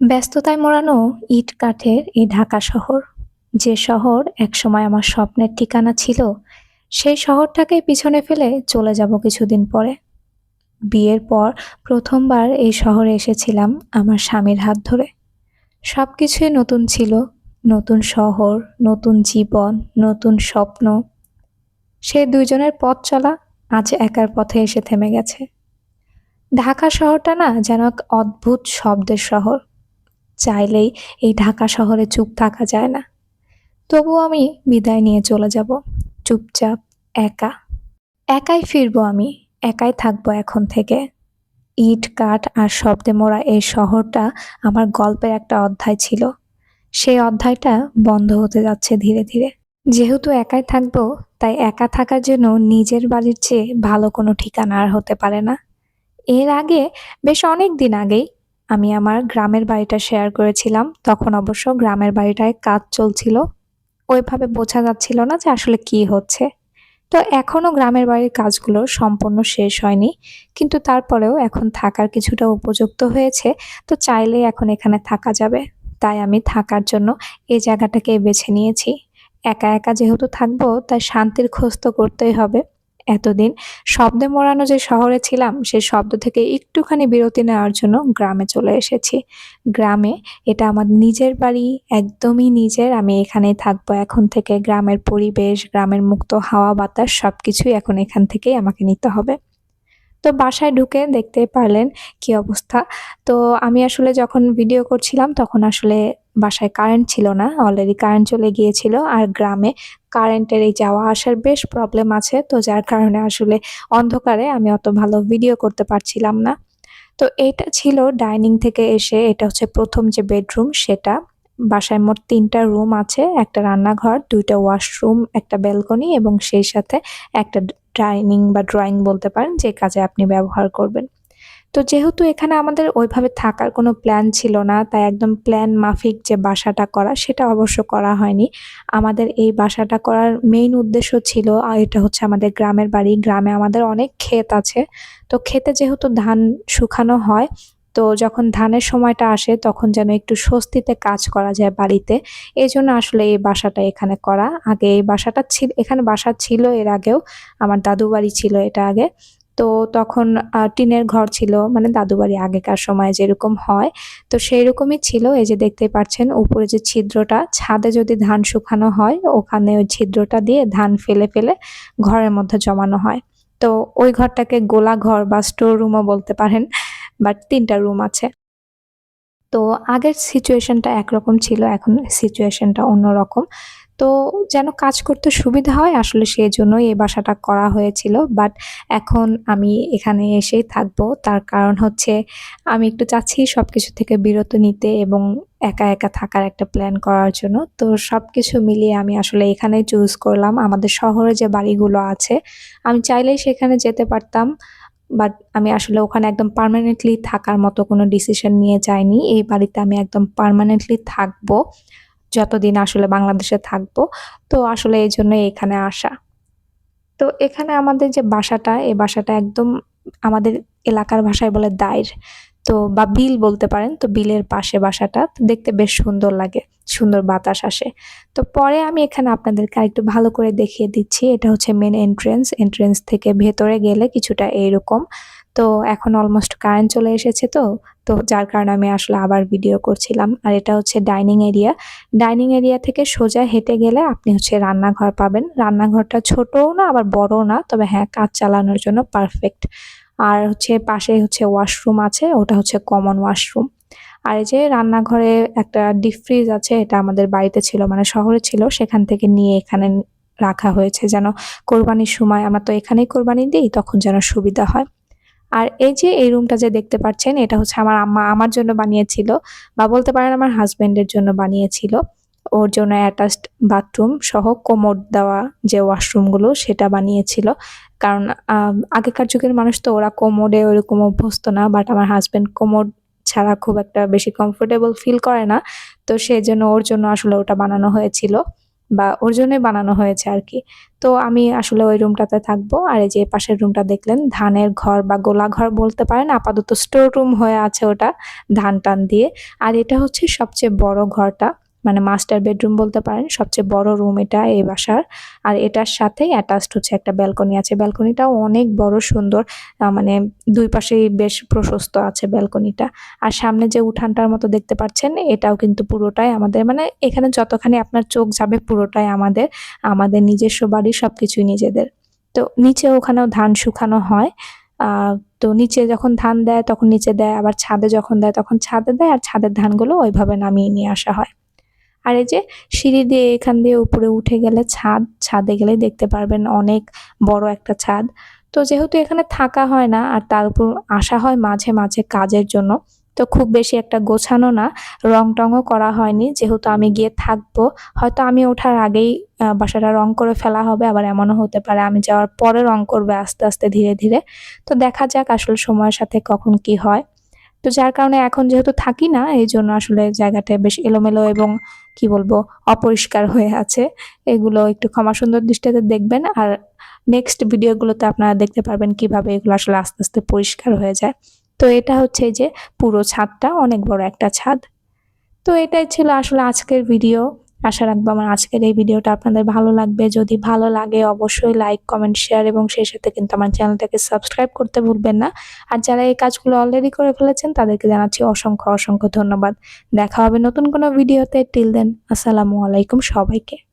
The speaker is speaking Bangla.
ব্যস্ততায় মোড়ানো ইট কাঠের এই ঢাকা শহর, যে শহর একসময় আমার স্বপ্নের ঠিকানা ছিল, সেই শহরটাকে পিছনে ফেলে চলে যাব কিছুদিন পরে। বিয়ের পর প্রথমবার এই শহরে এসেছিলাম আমার স্বামীর হাত ধরে। সব কিছুই নতুন ছিল, নতুন শহর, নতুন জীবন, নতুন স্বপ্ন। সেই দুইজনের পথ চলা আজ একার পথে এসে থেমে গেছে। ঢাকা শহরটা না যেন এক অদ্ভুত শব্দের শহর। চাইলেই এই ঢাকা শহরে চুপ থাকা যায় না। তবু আমি বিদায় নিয়ে চলে যাব, চুপচাপ, একা। একাই ফিরবো আমি, একাই থাকব এখন থেকে। ইট, কাঠ আর শব্দে মোড়া এই শহরটা আমার গল্পের একটা অধ্যায় ছিল। সেই অধ্যায়টা বন্ধ হতে যাচ্ছে ধীরে ধীরে। যেহেতু একাই থাকব, তাই একা থাকার জন্য নিজের বাড়ির চেয়ে ভালো কোনো ঠিকানা আর হতে পারে না। এর আগে, বেশ অনেক দিন আগেই আমি আমার গ্রামের বাড়িটা শেয়ার করেছিলাম। তখন অবশ্য গ্রামের বাড়িটায় কাজ চলছিল। ওইভাবে বোঝা যাচ্ছিল না যে আসলে কি হচ্ছে। তো এখনও গ্রামের বাড়ির কাজগুলো সম্পূর্ণ শেষ হয়নি। কিন্তু তারপরেও এখন থাকার কিছুটা উপযুক্ত হয়েছে। তো চাইলেই এখন এখানে থাকা যাবে। তাই আমি থাকার জন্য এই জায়গাটাকে বেছে নিয়েছি। একা একা যেহেতু থাকব, তাই শান্তির খোঁজ তো করতেই হবে। এতদিন শব্দে মোড়ানো যে শহরে ছিলাম সেই শব্দ থেকে একটুখানি বিরতি নেওয়ার জন্য গ্রামে চলে এসেছি। গ্রামে এটা আমার নিজের বাড়ি, একদমই নিজের। আমি এখানেই থাকব এখন থেকে। গ্রামের পরিবেশ, গ্রামের মুক্ত হাওয়া, বাতাস সব কিছুই এখন এখান থেকেই আমাকে নিতে হবে। তো বাসায় ঢুকে দেখতে পারলেন কি অবস্থা। তো আমি আসলে যখন ভিডিও করছিলাম, তখন আসলে বাসায় কারেন্ট ছিল না অলরেডি কারেন্ট চলে গিয়েছিল আর গ্রামে কারেন্টের এই যাওয়া আসার বেশ প্রবলেম আছে। তো যার কারণে আসলে অন্ধকারে আমি অত ভালো ভিডিও করতে পারছিলাম না। তো এটা ছিল ডাইনিং থেকে এসে এটা হচ্ছে প্রথম যে বেডরুম সেটা। বাসায় মোট তিনটা রুম আছে, একটা রান্নাঘর, দুইটা ওয়াশরুম একটা ব্যালকনি এবং সেই সাথে একটা ডাইনিং বা ড্রয়িং বলতে পারেন যে কাজে আপনি ব্যবহার করবেন। তো যেহেতু এখানে আমাদের ওইভাবে থাকার কোনো প্ল্যান ছিল না, তাই একদম প্ল্যান মাফিক যে বাসাটা করা সেটা অবশ্য করা হয়নি। আমাদের এই বাসাটা করার মেইন উদ্দেশ্য ছিল এটা হচ্ছে আমাদের গ্রামের বাড়ি। গ্রামে আমাদের অনেক ক্ষেত আছে। তো ক্ষেতে যেহেতু ধান শুকানো হয়, তো যখন ধানের সময়টা আসে তখন যেন একটু স্বস্তিতে কাজ করা যায় বাড়িতে। এই জন্য আসলে এই বাসাটা এখানে করা। আগে এই বাসাটা ছিল, এখানে বাসা ছিল এর আগেও, আমার দাদু বাড়ি ছিল এটা আগে। তো তখন টিনের ঘর ছিল মানে দাদু বাড়ি আগেকার সময় যেরকম হয়, তো সেই রকমই ছিল। এই যে দেখতে পাচ্ছেন, উপরে যে ছিদ্রটা, ছাদে যদি ধান শুকানো হয়, ওখানে ওই ছিদ্রটা দিয়ে ধান ফেলে ফেলে ঘরের মধ্যে জমানো হয়। তো ওই ঘরটাকে গোলা ঘর বা স্টোর রুমও বলতে পারেন, বাট তিনটা রুম আছে। তো আগের সিচুয়েশনটা একরকম ছিল, এখন সিচুয়েশনটা অন্যরকম। তো যেন কাজ করতে সুবিধা হয়, আসলে সেই জন্যই এই বাসাটা করা হয়েছিল। বাট এখন আমি এখানে এসেই থাকব। তার কারণ হচ্ছে আমি একটু চাচ্ছি সব কিছু থেকে বিরত নিতে এবং একা একা থাকার একটা প্ল্যান করার জন্য। তো সব কিছু মিলিয়ে আমি আসলে এখানেই চুজ করলাম। আমাদের শহরে যে বাড়িগুলো আছে, আমি চাইলেই সেখানে যেতে পারতাম। বাট আমি আসলে ওখানে একদম পার্মানেন্টলি থাকার মতো কোনো ডিসিশন নিয়ে যাইনি। এই বাড়িতে আমি একদম পার্মানেন্টলি থাকব। যতদিন আসলে বাংলাদেশে থাকব। তো আসলে এই জন্য এখানে আসা। তো এখানে আমাদের যে বাসাটা, এই বাসাটা একদম আমাদের এলাকার ভাষায় বলে দায়ের তো বা বিল বলতে পারেন, তো বিলের পাশে বাসাটা। তো দেখতে বেশ সুন্দর লাগে, সুন্দর বাতাস আসে। তো পরে আমি এখানে আপনাদেরকে আরেকটু ভালো করে দেখিয়ে দিচ্ছি। এটা হচ্ছে মেন এন্ট্রেন্স এন্ট্রেন্স থেকে ভেতরে গেলে কিছুটা এইরকম। তো এখন অলমোস্ট কারেন্ট চলে এসেছে তো তো যার কারণে আমি আসলে আবার ভিডিও করছিলাম। আর এটা হচ্ছে ডাইনিং এরিয়া ডাইনিং এরিয়া থেকে সোজা হেঁটে গেলে আপনি হচ্ছে রান্নাঘর পাবেন। রান্নাঘরটা ছোটও না, আবার বড়ও না, তবে হ্যাঁ কাজ চালানোর জন্য পারফেক্ট আর হচ্ছে পাশে হচ্ছে ওয়াশরুম আছে, ওটা হচ্ছে কমন ওয়াশরুম আর এই যে রান্নাঘরে একটা ডিপ ফ্রিজ আছে, এটা আমাদের বাড়িতে ছিল মানে শহরে ছিল, সেখান থেকে নিয়ে এখানে রাখা হয়েছে যেন কোরবানির সময়, আমরা তো এখানেই কোরবানি দিই, তখন যেন সুবিধা হয়। আর এই যে এই রুমটা যে দেখতে পাচ্ছেন, এটা হচ্ছে আমার আম্মা আমার জন্য বানিয়েছিল বা বলতে পারেন আমার হাজবেন্ডের জন্য বানিয়েছিল। ওর জন্য অ্যাটাচড বাথরুম সহ কোমর দেওয়া যে ওয়াশরুমগুলো সেটা বানিয়েছিল। কারণ আগেকার যুগের মানুষ তো ওরা কোমোডে ওইরকম অভ্যস্ত না বাট আমার হাজব্যান্ড কোমোড ছাড়া খুব একটা বেশি কমফোর্টেবল ফিল করে না। তো সেই জন্য ওর জন্য আসলে ওটা বানানো হয়েছিল। বা ওর জন্যই বানানো হয়েছে আর কি তো আমি আসলে ওই রুমটাতে থাকব। আর এই যে পাশের রুমটা দেখলেন, ধানের ঘর বা গোলা ঘর বলতে পারেন, আপাতত স্টোর রুম হয়ে আছে ওটা ধান টান দিয়ে। আর এটা হচ্ছে সবচেয়ে বড় ঘরটা। মানে মাস্টার বেডরুম বলতে পারেন, সবচেয়ে বড় রুম এটা এই বাসার। আর এটার সাথেই অ্যাটাচড হচ্ছে একটা ব্যালকনি আছে। ব্যালকনিটাও অনেক বড়, সুন্দর। মানে দুই পাশেই বেশ প্রশস্ত আছে ব্যালকনিটা আর সামনে যে উঠানটার মতো দেখতে পাচ্ছেন, এটাও কিন্তু পুরোটাই আমাদের। মানে এখানে যতখানি আপনার চোখ যাবে, পুরোটাই আমাদের। আমাদের নিজস্ব বাড়ি সব কিছুই নিজেদের। তো নিচে ওখানেও ধান শুকানো হয়। তো নিচে যখন ধান দেয়, তখন নিচে দেয়। আবার ছাদে যখন দেয়, তখন ছাদে দেয়। আর ছাদের ধানগুলো ওইভাবে নামিয়ে নিয়ে আসা হয়। আর এই যে সিঁড়ি দিয়ে এখান দিয়ে উপরে উঠে গেলে ছাদ, ছাদে গেলে দেখতে পারবেন অনেক বড় একটা ছাদ। তো যেহেতু এখানে থাকা হয় না আর তার উপর আসা হয় মাঝে মাঝে কাজের জন্য, তো খুব বেশি একটা গোছানো না রং টংও করা হয়নি। যেহেতু আমি গিয়ে থাকব, হয়তো আমি ওঠার আগেই বাসাটা রং করে ফেলা হবে, আবার এমনও হতে পারে আমি যাওয়ার পরে রং করবে আস্তে আস্তে, ধীরে ধীরে। তো দেখা যাক আসলে সময়ের সাথে কখন কি হয়। তো যার কারণে এখন যেহেতু থাকি না এই জন্য আসলে জায়গাটা বেশ এলোমেলো এবং কি বলব, অপরিষ্কার হয়ে আছে। এগুলো একটু ক্ষমা সুন্দর দৃষ্টিতে দেখবেন আর নেক্সট ভিডিওগুলোতে আপনারা দেখতে পারবেন কীভাবে এগুলো আসলে আস্তে আস্তে পরিষ্কার হয়ে যায়। তো এটা হচ্ছে যে পুরো ছাদটা, অনেক বড় একটা ছাদ। তো এটাই ছিল আসলে আজকের ভিডিও আশা রাখব আমার আজকের এই ভিডিওটা আপনাদের ভালো লাগবে। যদি ভালো লাগে অবশ্যই লাইক কমেন্ট শেয়ার এবং সেই সাথে কিন্তু আমার চ্যানেলটাকে সাবস্ক্রাইব করতে ভুলবেন না। আর যারা এই কাজগুলো অলরেডি করে ফেলেছেন, তাদেরকে জানাচ্ছি অসংখ্য অসংখ্য ধন্যবাদ। দেখা হবে নতুন কোনো ভিডিওতে। টিল দেন আসসালামু আলাইকুম সবাইকে।